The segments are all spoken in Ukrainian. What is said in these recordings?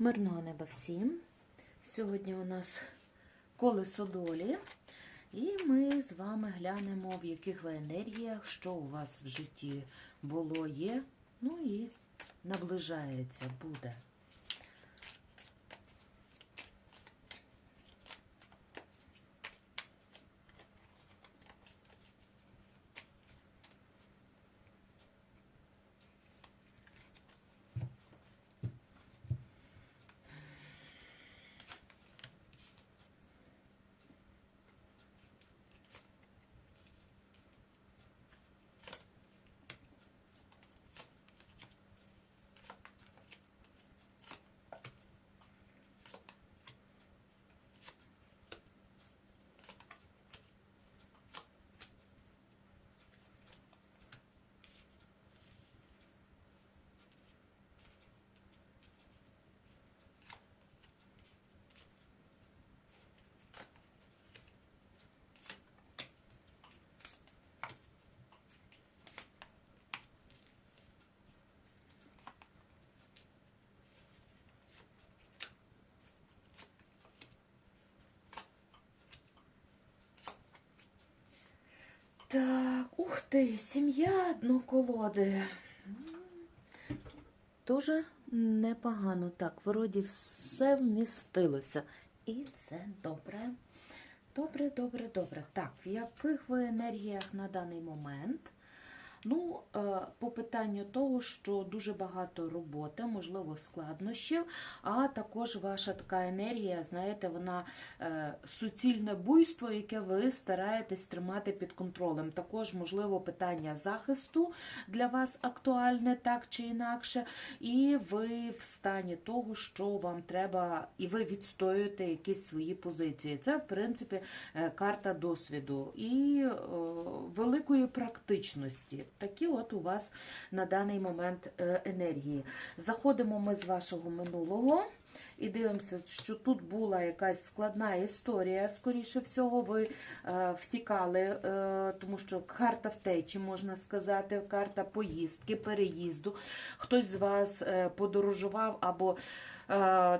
Мирного неба всім. Сьогодні у нас колесо долі, і ми з вами глянемо, в яких ви енергіях, що у вас в житті було, є, ну і наближається, буде. Так, ух ти, сім'я одноколоди. Дуже непогано. Так, вроді все вмістилося. І це добре. Добре, добре, добре. Так, в яких ви енергіях на даний момент? Ну, е, по питанню того, що дуже багато роботи, можливо, складнощів, а також ваша така енергія, знаєте, вона е, суцільне буйство, яке ви стараєтесь тримати під контролем. Також, можливо, питання захисту для вас актуальне так чи інакше, і ви в стані того, що вам треба, і ви відстоюєте якісь свої позиції. Це, в принципі, е, карта досвіду і великої практичності. Такі от у вас на даний момент е, енергії. Заходимо ми з вашого минулого. І дивимося, що тут була якась складна історія. Скоріше всього, ви е, втікали, е, тому що карта втечі, можна сказати, карта поїздки, переїзду. Хтось з вас е, подорожував або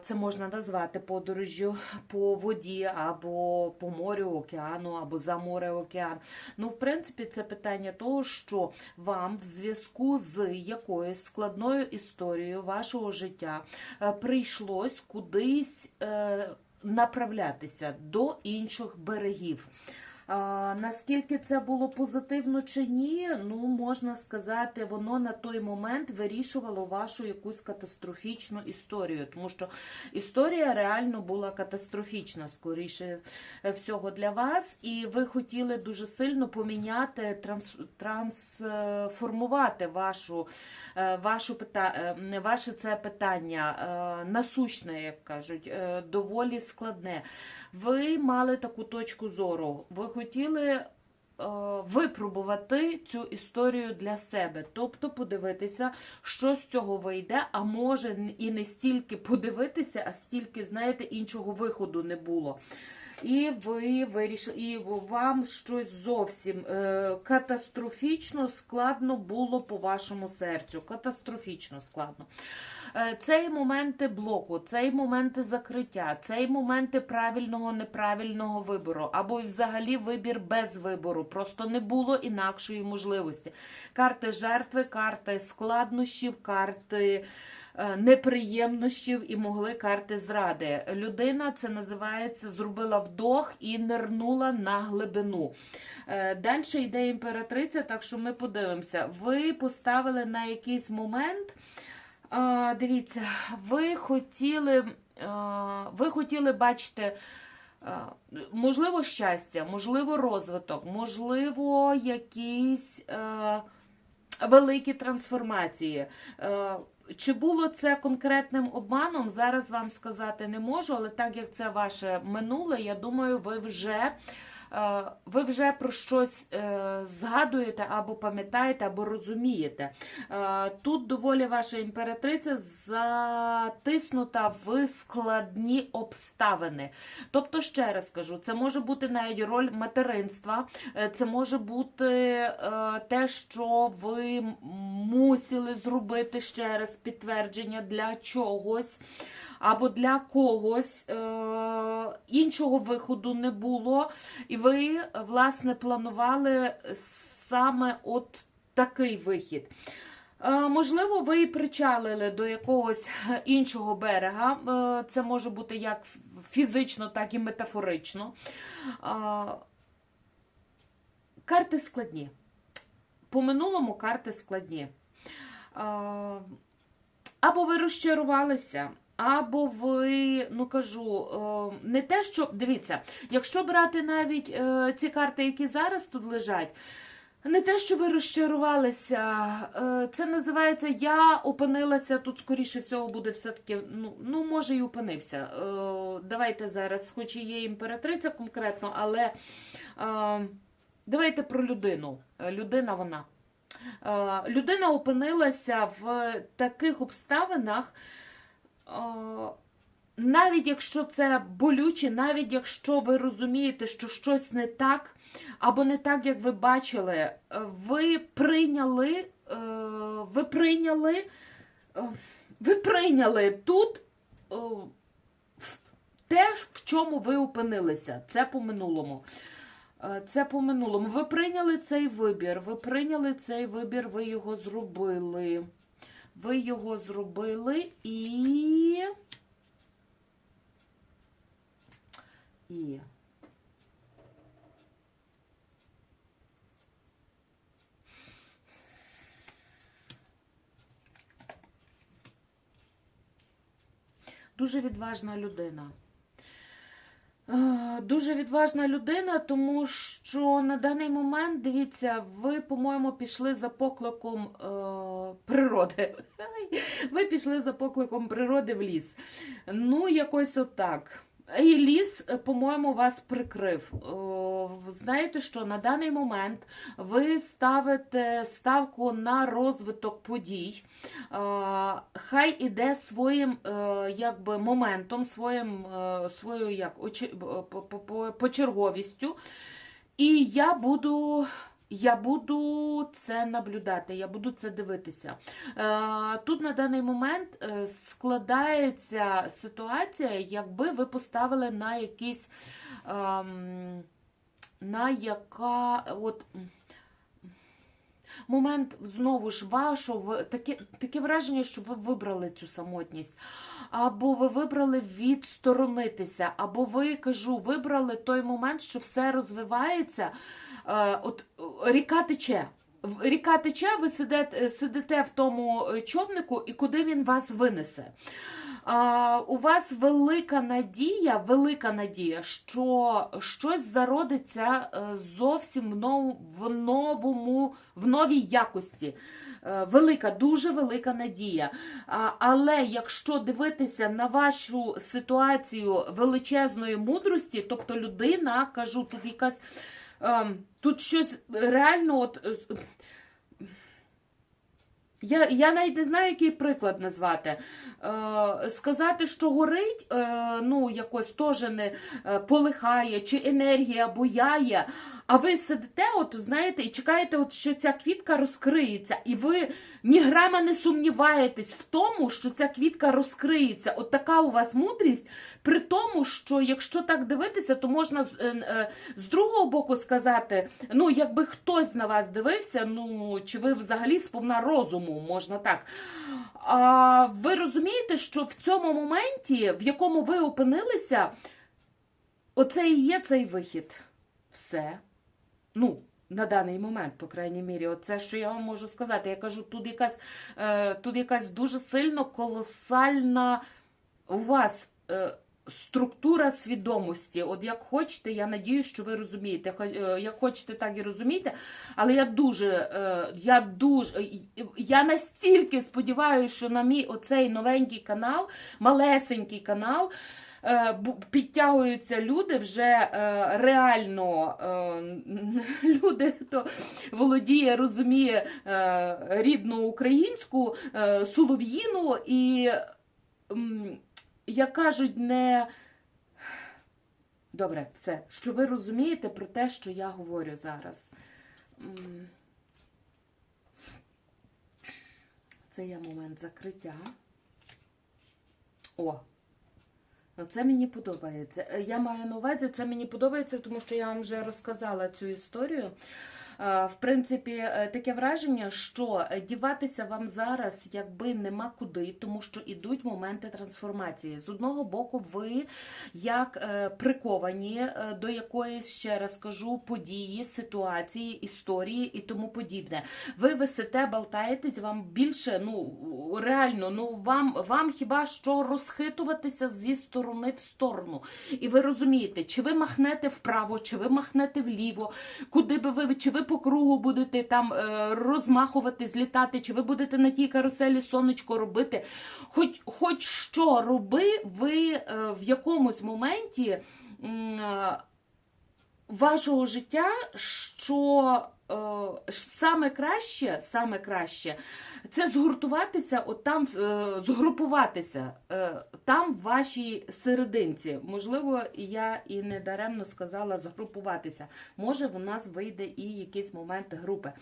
це можна назвати подорожжю по воді, або по морю, океану, або за море океан. Ну, в принципі, це питання того, що вам в зв'язку з якоюсь складною історією вашого життя е, прийшлось кудись е, направлятися до інших берегів. Наскільки це було позитивно чи ні, ну можна сказати, воно на той момент вирішувало вашу якусь катастрофічну історію, тому що історія реально була катастрофічна, скоріше всього для вас, і ви хотіли дуже сильно поміняти, транс, трансформувати вашу, е, вашу пита, е, ваше це питання е, насущне, як кажуть, е, доволі складне. Ви мали таку точку зору. Ви хотіли е, випробувати цю історію для себе, тобто подивитися, що з цього вийде, а може і не стільки подивитися, а стільки, знаєте, іншого виходу не було. І ви вирішили, і вам щось зовсім е, катастрофічно складно було по вашому серцю. Катастрофічно складно. Е, Цей моменти блоку, цей моменти закриття, цей моменти правильного, неправильного вибору, або взагалі вибір без вибору. Просто не було інакшої можливості. Карти жертви, карти складнощів, карти неприємнощів і могли карти зради. Людина це називається зробила вдох і нирнула на глибину. Далі йде імператриця, так що ми подивимося. Ви поставили на якийсь момент. Дивіться, ви хотіли, ви хотіли бачити, можливо, щастя, можливо, розвиток, можливо, якісь великі трансформації. Чи було це конкретним обманом? Зараз вам сказати не можу, але так як це ваше минуле, я думаю, ви вже ви вже про щось е, згадуєте або пам'ятаєте, або розумієте. Е, Тут доволі ваша імператриця затиснута в складні обставини. Тобто, ще раз кажу, це може бути навіть роль материнства, е, це може бути е, те, що ви мусили зробити ще раз підтвердження для чогось або для когось. Е, іншого виходу не було, і ви, власне, планували саме от такий вихід. Е, Можливо, ви і причалили до якогось іншого берега. Е, Це може бути як фізично, так і метафорично. Карти складні. По минулому карти складні. Або ви розчарувалися, або ви, ну кажу, е, не те, що. Дивіться, якщо брати навіть е, ці карти, які зараз тут лежать, не те, що ви розчарувалися, е, це називається Я опинилася тут, скоріше всього, буде все-таки, ну, ну може, і опинився. Давайте зараз, хоч і є імператриця конкретно, але давайте про людину. Людина вона. Людина опинилася в таких обставинах. Навіть якщо це болюче, навіть якщо ви розумієте, що щось не так, або не так, як ви бачили, ви прийняли, е, ви прийняли, е, ви прийняли тут е, те, в чому ви опинилися. Це по минулому. Це по минулому. Ви прийняли цей вибір. Ви прийняли цей вибір, ви його зробили. Ви його зробили і. І. Дуже відважна людина. Е, Дуже відважна людина, тому що на даний момент, дивіться, ви, по-моєму, пішли за покликом е, природи. Ви пішли за покликом природи в ліс. Ну, якось отак. І ліс, е, по-моєму, вас прикрив. Знаєте що, на даний момент ви ставите ставку на розвиток подій. Е, Хай іде своїм е, якби, моментом, своїм, е, своєю як, по- по- по- почерговістю. І я буду. Я буду це наблюдати, я буду це дивитися. Е, Тут на даний момент е, складається ситуація, якби ви поставили на якийсь ем, на яка от. Момент знову ж вашого таке, таке враження, що ви вибрали цю самотність, або ви вибрали відсторонитися, або ви кажу, вибрали той момент, що все розвивається. Е, от е, ріка тече. Ріка тече, ви сидите, сидите в тому е, човнику, і куди він вас винесе. А, у вас велика надія, велика надія, що щось зародиться зовсім в новому, в новому, в новій якості. Велика, дуже велика надія. А, Але якщо дивитися на вашу ситуацію величезної мудрості, тобто людина, кажу, тут якась тут щось реально от. е, Я, я навіть не знаю, який приклад назвати. Е, сказати, що горить, е, ну, якось теж не е, полихає, чи енергія буяє. А ви сидите, от знаєте, і чекаєте, от, що ця квітка розкриється, і ви ні грама не сумніваєтесь в тому, що ця квітка розкриється. От така у вас мудрість, при тому, що якщо так дивитися, то можна з, е, е, з другого боку сказати: ну, якби хтось на вас дивився, ну чи ви взагалі сповна розуму, можна так. А ви розумієте, що в цьому моменті, в якому ви опинилися, оце і є цей вихід. Все. Ну, на даний момент, по крайній мірі, оце, що я вам можу сказати. Я кажу, тут якась, е, тут якась дуже сильно колосальна у вас е, структура свідомості. От як хочете, я надію, що ви розумієте. Е, Як хочете, так і розумієте. Але я дуже, е, я дуже, е, я настільки сподіваюся, що на мій оцей новенький канал, малесенький канал. Е, підтягуються люди вже е, реально е, люди, хто володіє, розуміє рідну українську солов'їну і, як кажуть, не. Добре, все. Що ви розумієте про те, що я говорю зараз. Це є момент закриття. О, Це мені подобається. Е, Я маю на увазі, це мені подобається, тому що я вам вже розказала цю історію. Е, В принципі, е, таке враження, що е, діватися вам зараз якби нема куди, тому що ідуть моменти трансформації. З одного боку, ви як приковані до якоїсь, ще раз кажу, події, ситуації, історії і тому подібне. Ви висите, болтаєтесь, вам більше, ну реально, ну вам, вам хіба що розхитуватися зі сторони в сторону. І ви розумієте, чи ви махнете вправо, чи ви махнете вліво, куди би ви, чи ви по кругу будете там е, розмахувати, злітати, чи ви будете на тій каруселі сонечко робити. Хоч, хоч що роби, ви е, в якомусь моменті. е, Вашого життя, що саме краще, саме краще це згуртуватися, от там е, згрупуватися е, там в вашій серединці. Можливо, я і не даремно сказала згрупуватися. Може, в нас вийде і якийсь момент групи.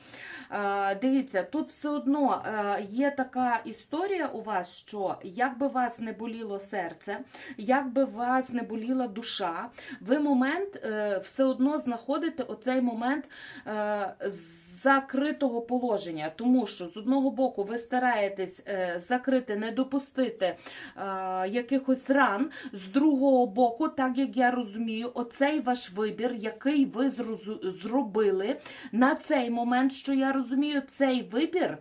Е, дивіться, тут все одно е, є така історія у вас, що як би вас не боліло серце, як би вас не боліла душа, ви момент е, все одно знаходите оцей момент. Е, Закритого положення, тому що з одного боку ви стараєтесь е, закрити, не допустити е, якихось ран, з другого боку, так як я розумію, оцей ваш вибір, який ви зробили на цей момент, що я розумію, цей вибір,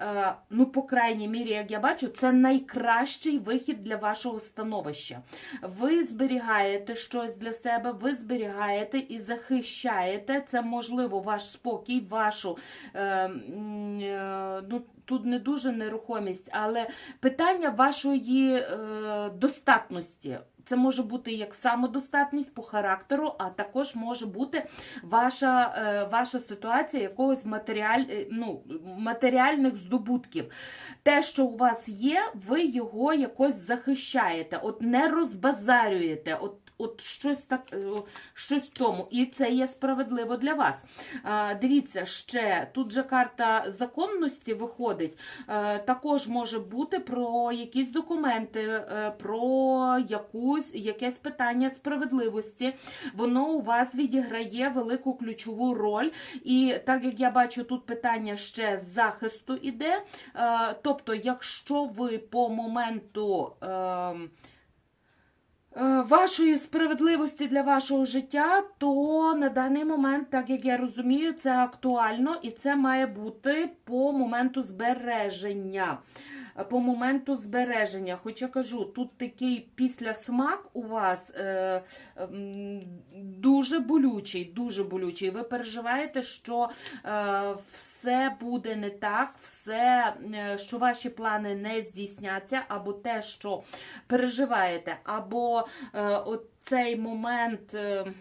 е, ну, по крайній мірі, як я бачу, це найкращий вихід для вашого становища. Ви зберігаєте щось для себе, ви зберігаєте і захищаєте. Це можливо ваш спокій, вашу е, е, ну, тут не дуже нерухомість, але питання вашої е, достатності. Це може бути як самодостатність по характеру, а також може бути ваша, ваша ситуація якогось матеріаль, ну, матеріальних здобутків. Те, що у вас є, ви його якось захищаєте, от не розбазарюєте. От От щось так, е, щось тому, і це є справедливо для вас. Дивіться, ще тут же карта законності виходить. Е, Також може бути про якісь документи, е, про якусь якесь питання справедливості. Воно у вас відіграє велику ключову роль. І так як я бачу, тут питання ще з захисту іде. Тобто, якщо ви по моменту. Е, Вашої справедливості для вашого життя, то на даний момент, так як я розумію, це актуально і це має бути по моменту збереження. Е, По моменту збереження. Хоча кажу, тут такий післясмак у вас е, м, дуже болючий, дуже болючий. Ви переживаєте, що е, все буде не так, все, е, що ваші плани не здійсняться, або те, що переживаєте, або е, цей момент. Е, е,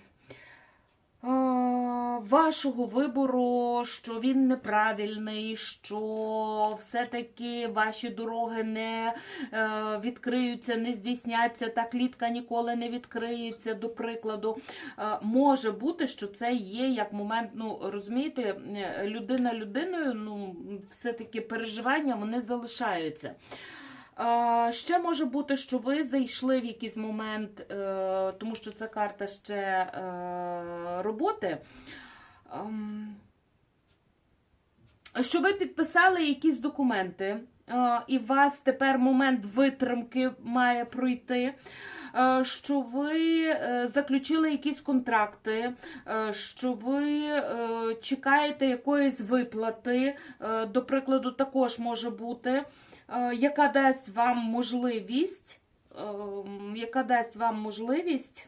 Вашого вибору, що він неправильний, що все-таки ваші дороги не е, відкриються, не здійсняться, та клітка ніколи не відкриється, до прикладу. Е, може бути, що це є як момент, ну розумієте, е, людина людиною, ну, все-таки переживання вони залишаються. Ще може бути, що ви зайшли в якийсь момент, е, тому що це карта ще е, роботи. Ем, що ви підписали якісь документи, е, і у вас тепер момент витримки має пройти. Що ви заключили якісь контракти, що ви чекаєте якоїсь виплати, до прикладу, також може бути, яка дасть вам можливість, ем, яка дасть вам можливість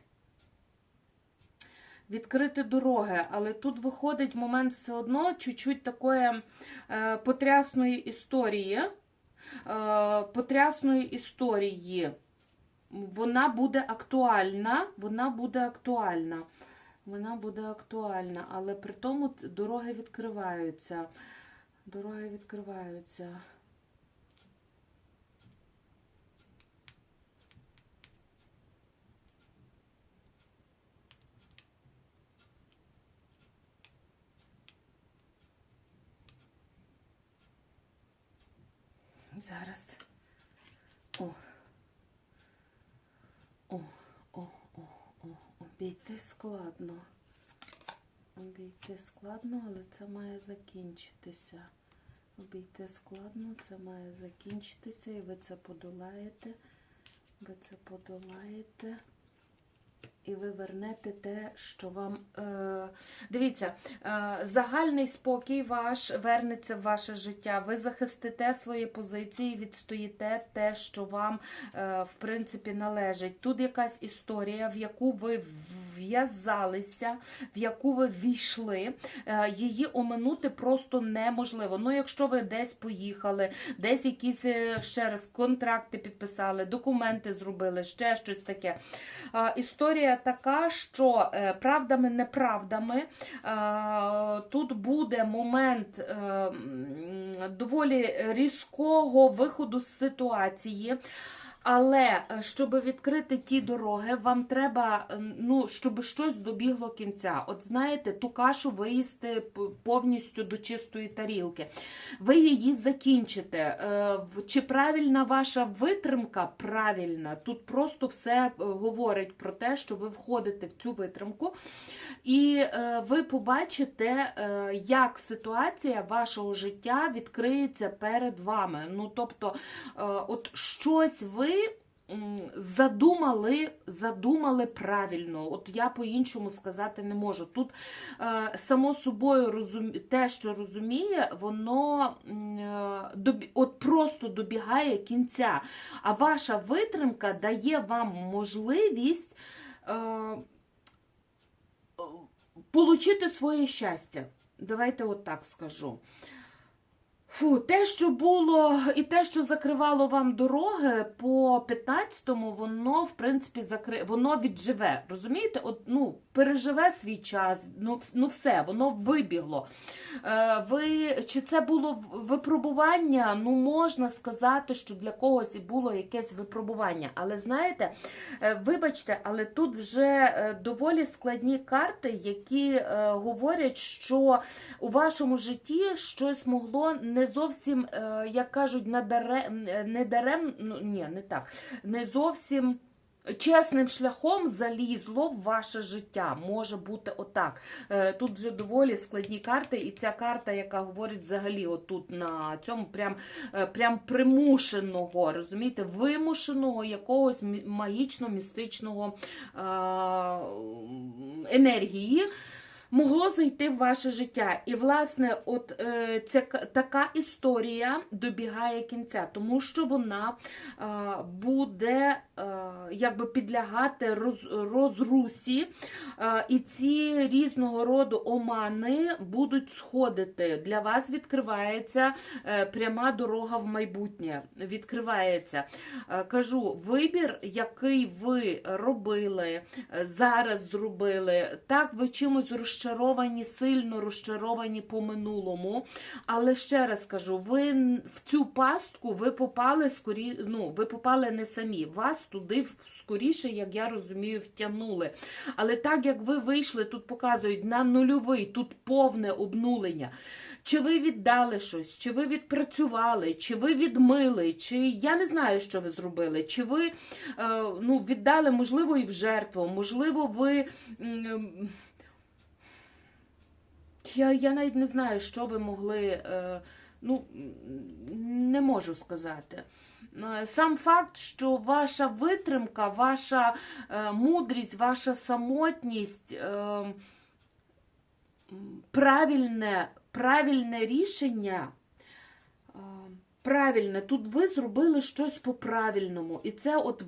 відкрити дороги, але тут виходить момент все одно чуть-чуть такої е, потрясної історії. Е, потрясної історії. вона буде актуальна, вона буде актуальна. Вона буде актуальна, але при тому дороги відкриваються. Дороги відкриваються. Зараз. О. О, о, о, о, обійти складно. Обійти складно, але це має закінчитися. Обійти складно, це має закінчитися, і ви це подолаєте. Ви це подолаєте. І ви вернете те, що вам. Е, дивіться, е, загальний спокій ваш вернеться в ваше життя. Ви захистите свої позиції, відстоїте те, що вам, е, в принципі, належить. Тут якась історія, в яку ви в'язалися, в яку ви війшли. Е, її оминути просто неможливо. Ну, якщо ви десь поїхали, десь якісь е, ще раз контракти підписали, документи зробили, ще щось таке. Е, Історія така, що правдами, неправдами тут буде момент доволі різкого виходу з ситуації. Але е, щоб відкрити ті дороги, вам треба, е, ну, щоб щось добігло кінця. От знаєте, ту кашу виїсти повністю до чистої тарілки. Ви її закінчите. Е, Чи правильна ваша витримка? Правильна. Тут просто все говорить про те, що ви входите в цю витримку, і ви побачите, як ситуація вашого життя відкриється перед вами. Ну, тобто, от щось ви. М, Задумали, задумали правильно. От я по-іншому сказати не можу. Тут е, само собою розум... те, що розуміє, воно е, добі... от просто добігає кінця. А ваша витримка дає вам можливість е, получити своє щастя. Давайте от так скажу. Фу, те, що було, і те, що закривало вам дороги по 15-му, воно, в принципі, закри... воно відживе. Розумієте? От, ну, переживе свій час, ну, ну все, воно вибігло. Е, ви, чи це було випробування? Ну, можна сказати, що для когось і було якесь випробування. Але знаєте, е, вибачте, але тут вже е, доволі складні карти, які е, говорять, що у вашому житті щось могло не зовсім, е, як кажуть, надаре- не дарем, ну ні, не так, не зовсім. Чесним шляхом залізло в ваше життя. Може бути отак. Е, Тут вже доволі складні карти, і ця карта, яка говорить взагалі, отут на цьому прям, е, прям примушеного, розумієте, вимушеного якогось мі- магічно-містичного е, енергії могло зайти в ваше життя. І, власне, от е, ця така історія добігає кінця, тому що вона е, буде е, якби підлягати роз, розрусі, е, і ці різного роду омани будуть сходити. Для вас відкривається е, пряма дорога в майбутнє. Відкривається. Е, кажу, вибір, який ви робили, е, зараз зробили, так ви чимось розчаровані, сильно розчаровані по минулому. Але ще раз кажу, ви в цю пастку ви попали скорі, ну, ви попали не самі. Вас туди скоріше, як я розумію, втягнули. Але так як ви вийшли, тут показують на нульовий, тут повне обнулення. Чи ви віддали щось, чи ви відпрацювали, чи ви відмили, чи я не знаю, що ви зробили, чи ви е, ну, віддали, можливо, і в жертву, можливо, ви. Я, я навіть не знаю, що ви могли. Е, ну, не можу сказати. Е, Сам факт, що ваша витримка, ваша е, мудрість, ваша самотність, е, правильне, правильне рішення. е, Правильне, тут ви зробили щось по-правильному. І це от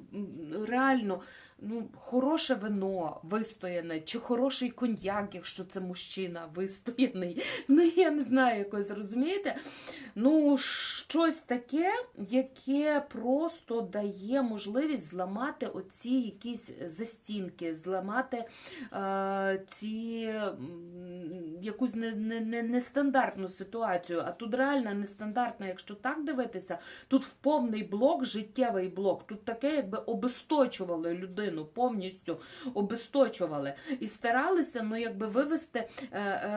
реально ну, хороше вино вистояне, чи хороший коньяк, якщо це мужчина вистояний. Ну, я не знаю, якось розумієте. Ну, щось таке, яке просто дає можливість зламати оці якісь застінки, зламати е, ці якусь не, не, не, нестандартну ситуацію. А тут реально нестандартна, якщо так дивитися, тут в повний блок, життєвий блок, тут таке, якби обесточували людину, повністю обесточували. І старалися, ну, якби вивести е, е,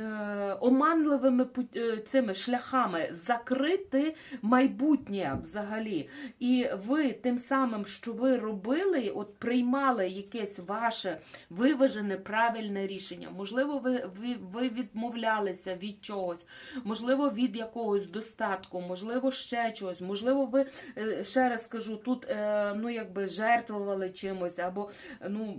е, оманливими е, цими шляхами, закрити майбутнє взагалі. І ви тим самим, що ви робили, от приймали якесь ваше виважене правильне рішення. Можливо, ви, ви, ви відмовлялися від чогось, можливо, від якогось достатку, можливо, ще чогось, можливо, ви е, ще раз кажу, тут е, ну якби жертвували чимось, або ну.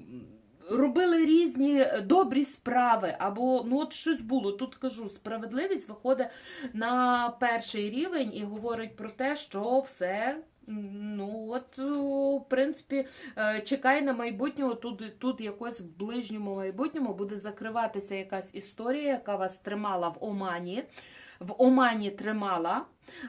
Робили різні добрі справи, або ну от щось було. Тут кажу, справедливість виходить на перший рівень і говорить про те, що все. Ну, от, в принципі, е, чекай на майбутнього. Тут, тут якось в ближньому майбутньому буде закриватися якась історія, яка вас тримала в Омані. В Омані тримала.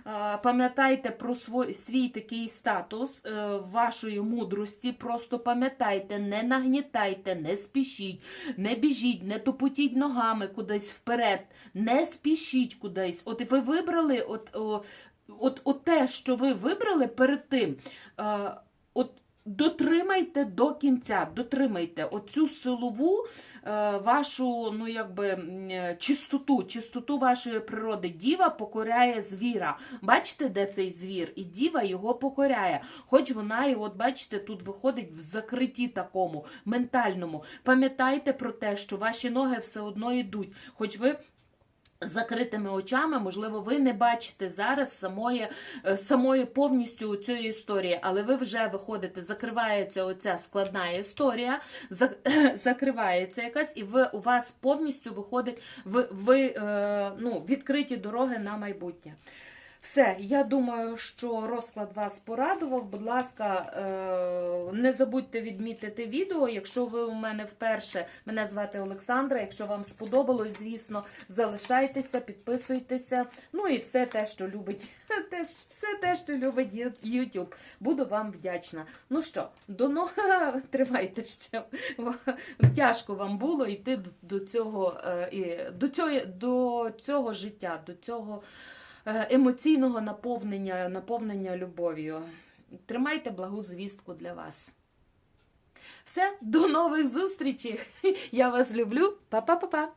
Е, Пам'ятайте про свій, свій такий статус е, вашої мудрості. Просто пам'ятайте, не нагнітайте, не спішіть, не біжіть, не топотіть ногами кудись вперед, не спішіть кудись. От ви вибрали, от, о, от, от те, що ви вибрали перед тим. Е, от Дотримайте до кінця, дотримайте оцю силову е, вашу, ну якби е, чистоту, чистоту вашої природи. Діва покоряє звіра. Бачите, де цей звір? І діва його покоряє. Хоч вона і от бачите, тут виходить в закритті такому ментальному. Пам'ятайте про те, що ваші ноги все одно йдуть, хоч ви. Закритими очами, можливо, ви не бачите зараз самої, е, самої повністю цієї історії, але ви вже виходите, закривається оця складна історія, зак- закривається якась, і ви, у вас повністю виходить ви, ви, е, ну, відкриті дороги на майбутнє. Все, я думаю, що розклад вас порадував. Будь ласка, е, не забудьте відмітити відео. Якщо ви у мене вперше, мене звати Олександра. Якщо вам сподобалось, звісно, залишайтеся, підписуйтеся. Ну і все те, що любить, все те, що любить YouTube. Буду вам вдячна. Ну що, до но... тривайте ще. Тяжко вам було йти до, цього е, і до цього, до цього життя, до цього емоційного наповнення, наповнення любов'ю. Тримайте благу звістку для вас. Все, до нових зустрічей. Я вас люблю. Па-па-па-па.